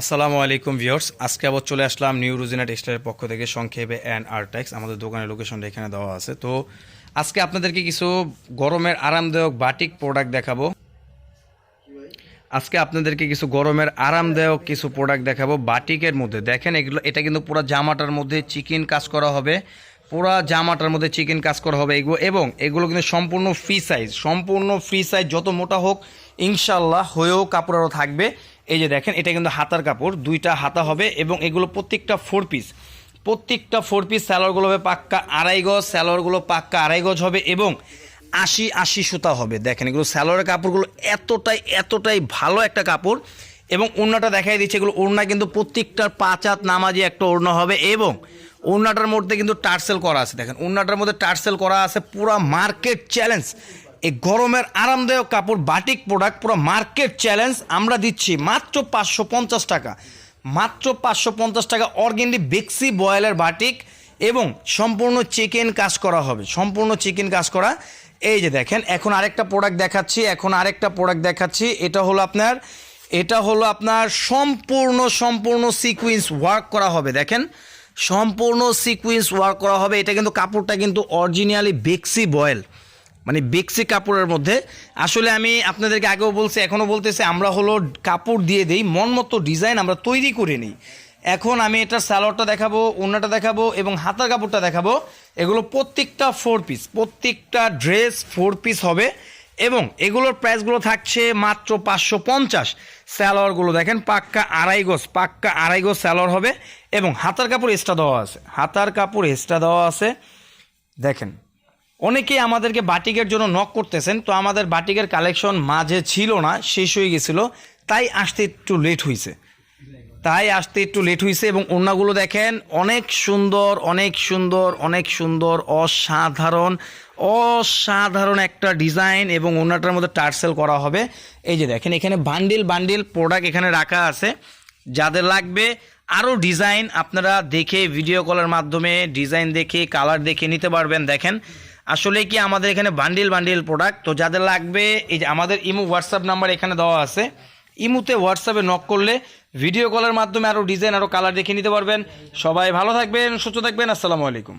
আসসালামু আলাইকুম ভিউয়ার্স। আজকে আবার চলে আসলাম নিউ রুজিনা টেক্সটাইলের পক্ষ থেকে সংক্ষেপে অ্যান্ড আর্টেক্স আমাদের দোকানের লোকেশনটা এখানে দেওয়া আছে। তো আজকে আপনাদেরকে কিছু গরমের আরামদায়ক বাটিক প্রোডাক্ট দেখাবো। আজকে আপনাদেরকে কিছু গরমের আরামদায়ক কিছু প্রোডাক্ট দেখাবো বাটিকের মধ্যে। দেখেন এগুলো, এটা কিন্তু পুরো জামাটার মধ্যে চিকেন কাজ করা হবে। পুরো জামাটার মধ্যে চিকেন কাজ করা হবে এগুলো, এবং এগুলো কিন্তু সম্পূর্ণ ফ্রি সাইজ সম্পূর্ণ ফ্রি সাইজ যত মোটা হোক ইনশাল্লাহ হয়েও কাপড় আরও থাকবে। এই যে দেখেন, এটা কিন্তু হাতার কাপড়, দুইটা হাতা হবে, এবং এগুলো প্রত্যেকটা ফোর পিস প্রত্যেকটা ফোর পিস স্যালোয়ারগুলো হবে পাক্কা আড়াই গজ স্যালোয়ারগুলো পাক্কা আড়াই গজ হবে, এবং আশি আশি সুতা হবে। দেখেন, এগুলো স্যালোয়ারের কাপড়গুলো এতটাই এতটাই ভালো একটা কাপড়, এবং ওড়নাটা দেখাই দিচ্ছে, এগুলো ওড়না কিন্তু প্রত্যেকটার পাঁচ হাত নামাজি একটা ওড়না হবে, এবং ওড়নাটার মধ্যে কিন্তু টার্সেল করা আছে, দেখেন। ওড়নাটার মধ্যে টার্সেল করা আছে পুরো মার্কেট চ্যালেঞ্জ। এই গরমের আরামদায়ক কাপড়, বাটিক প্রোডাক্ট, পুরো মার্কেট চ্যালেঞ্জ আমরা দিচ্ছি মাত্র পাঁচশো পঞ্চাশ টাকা। মাত্র পাঁচশো পঞ্চাশ টাকা অর্গেন্ডি বেক্সি বয়েলের বাটিক এবং সম্পূর্ণ চিকেন কাজ করা হবে। সম্পূর্ণ চিকেন কাজ করা। এই যে দেখেন, এখন আরেকটা প্রোডাক্ট দেখাচ্ছি, এখন আরেকটা প্রোডাক্ট দেখাচ্ছি। এটা হলো আপনার, এটা হলো আপনার সম্পূর্ণ সম্পূর্ণ সিকুয়েন্স ওয়ার্ক করা হবে, দেখেন। সম্পূর্ণ সিকুয়েন্স ওয়ার্ক করা হবে। এটা কিন্তু কাপড়টা কিন্তু অরিজিনালি বেক্সি বয়েল। মানে বেক্সি কাপড়ের মধ্যে। আসলে আমি আপনাদেরকে আগেও বলছি, এখনও বলতেছি, আমরা হলো কাপড় দিয়ে দিই, মন মতো ডিজাইন আমরা তৈরি করে নিই। এখন আমি এটার স্যালোয়ারটা দেখাবো ওনাটা দেখাবো এবং হাতার কাপড়টা দেখাবো। এগুলো প্রত্যেকটা ফোর পিস প্রত্যেকটা ড্রেস ফোর পিস হবে। এবং এগুলোর প্রাইসগুলো থাকছে মাত্র পাঁচশো পঞ্চাশ। স্যালোয়ারগুলো দেখেন, পাক্কা আড়াই গোজ, পাক্কা আড়াই গোজ স্যালোয়ার হবে এবং হাতার কাপড় এক্সট্রা দেওয়া আছে। হাতার কাপড় এক্সট্রা দেওয়া আছে। দেখেন, অনেকেই আমাদেরকে বাটিকের জন্য নক করতেছেন, তো আমাদের বাটিকের কালেকশন মাঝে ছিল না, শেষ হয়ে গেছিল, তাই আসতে একটু লেট হয়েছে তাই আসতে একটু লেট হয়েছে এবং ওড়নাগুলো দেখেন, অনেক সুন্দর অনেক সুন্দর অনেক সুন্দর, অসাধারণ। অসাধারণ একটা ডিজাইন এবং ওড়নাটার মধ্যে টার্সেল করা হবে। এই যে দেখেন, এখানে বান্ডিল বান্ডিল প্রোডাক্ট এখানে রাখা আছে। যাদের লাগবে আরও ডিজাইন, আপনারা দেখে ভিডিও কলের মাধ্যমে ডিজাইন দেখে কালার দেখে নিতে পারবেন। দেখেন, আসলে কি আমাদের এখানে বান্ডিল বান্ডিল প্রোডাক্ট তো যাদের লাগবে, এই যে আমাদের ইমো হোয়াটসঅ্যাপ নাম্বার এখানে দেওয়া আছে। ইমুতে হোয়াটসঅ্যাপে নক করলে ভিডিও কলের মাধ্যমে আরও ডিজাইন আরও কালার দেখে নিতে পারবেন। সবাই ভালো থাকবেন, সুস্থ থাকবেন। আসসালামু আলাইকুম।